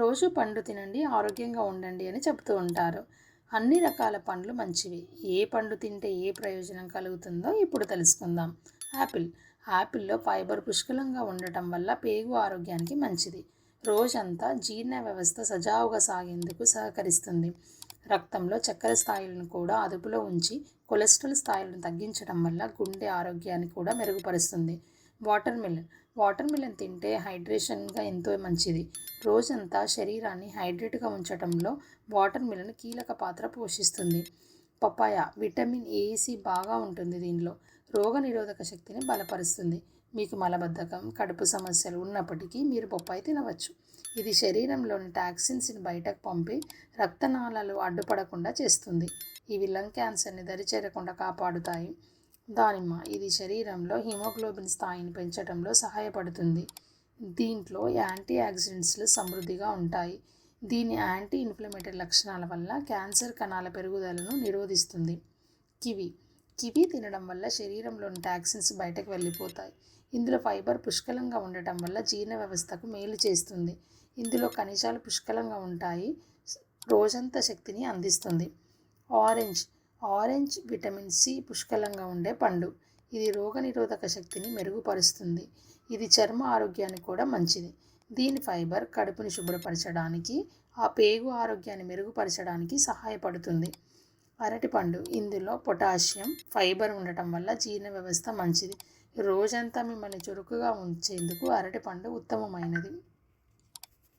రోజు పండు తినండి ఆరోగ్యంగా ఉండండి అని చెబుతూ ఉంటారు. అన్ని రకాల పండ్లు మంచివి. ఏ పండు తింటే ఏ ప్రయోజనం కలుగుతుందో ఇప్పుడు తెలుసుకుందాం. యాపిల్ యాపిల్లో ఫైబర్ పుష్కలంగా ఉండటం వల్ల పేగు ఆరోగ్యానికి మంచిది. రోజంతా జీర్ణ వ్యవస్థ సజావుగా సాగేందుకు సహకరిస్తుంది. రక్తంలో చక్కెర స్థాయిలను కూడా అదుపులో ఉంచి కొలెస్ట్రాల్ స్థాయిలను తగ్గించడం వల్ల గుండె ఆరోగ్యాన్ని కూడా మెరుగుపరుస్తుంది. Water melon. వాటర్ మిలన్ తింటే హైడ్రేషన్గా ఎంతో మంచిది. రోజంతా శరీరాన్ని హైడ్రేట్గా ఉంచడంలో వాటర్ మిలన్ కీలక పాత్ర పోషిస్తుంది. పపాయ విటమిన్ ఏసి బాగా ఉంటుంది దీనిలో. రోగ నిరోధక శక్తిని బలపరుస్తుంది. మీకు మలబద్ధకం కడుపు సమస్యలు ఉన్నప్పటికీ మీరు బొప్పాయి తినవచ్చు. ఇది శరీరంలోని టాక్సిన్స్ని బయటకు పంపి రక్తనాళాలు అడ్డుపడకుండా చేస్తుంది. ఇవి లంగ్ క్యాన్సర్ని దరిచేరకుండా కాపాడుతాయి. దానిమ్మ. ఇది శరీరంలో హిమోగ్లోబిన్ స్థాయిని పెంచడంలో సహాయపడుతుంది. దీంట్లో యాంటీ ఆక్సిడెంట్స్లు సమృద్ధిగా ఉంటాయి. దీని యాంటీ ఇన్ఫ్లమేటరీ లక్షణాల వల్ల క్యాన్సర్ కణాల పెరుగుదలను నిరోధిస్తుంది. కివి. కివి తినడం వల్ల శరీరంలోని టాక్సిన్స్ బయటకు వెళ్ళిపోతాయి. ఇందులో ఫైబర్ పుష్కలంగా ఉండటం వల్ల జీర్ణ వ్యవస్థకు మేలు చేస్తుంది. ఇందులో ఖనిజాలు పుష్కలంగా ఉంటాయి. రోజంతా శక్తిని అందిస్తుంది. ఆరెంజ్. ఆరెంజ్ విటమిన్ సి పుష్కలంగా ఉండే పండు. ఇది రోగనిరోధక శక్తిని మెరుగుపరుస్తుంది. ఇది చర్మ ఆరోగ్యానికి కూడా మంచిది. దీని ఫైబర్ కడుపుని శుభ్రపరచడానికి ఆ పేగు ఆరోగ్యాన్ని మెరుగుపరచడానికి సహాయపడుతుంది. అరటిపండు ఇందులో పొటాషియం ఫైబర్ ఉండటం వల్ల జీర్ణ వ్యవస్థ మంచిది. రోజంతా మిమ్మల్ని చురుకుగా ఉంచేందుకు అరటిపండు ఉత్తమమైనది.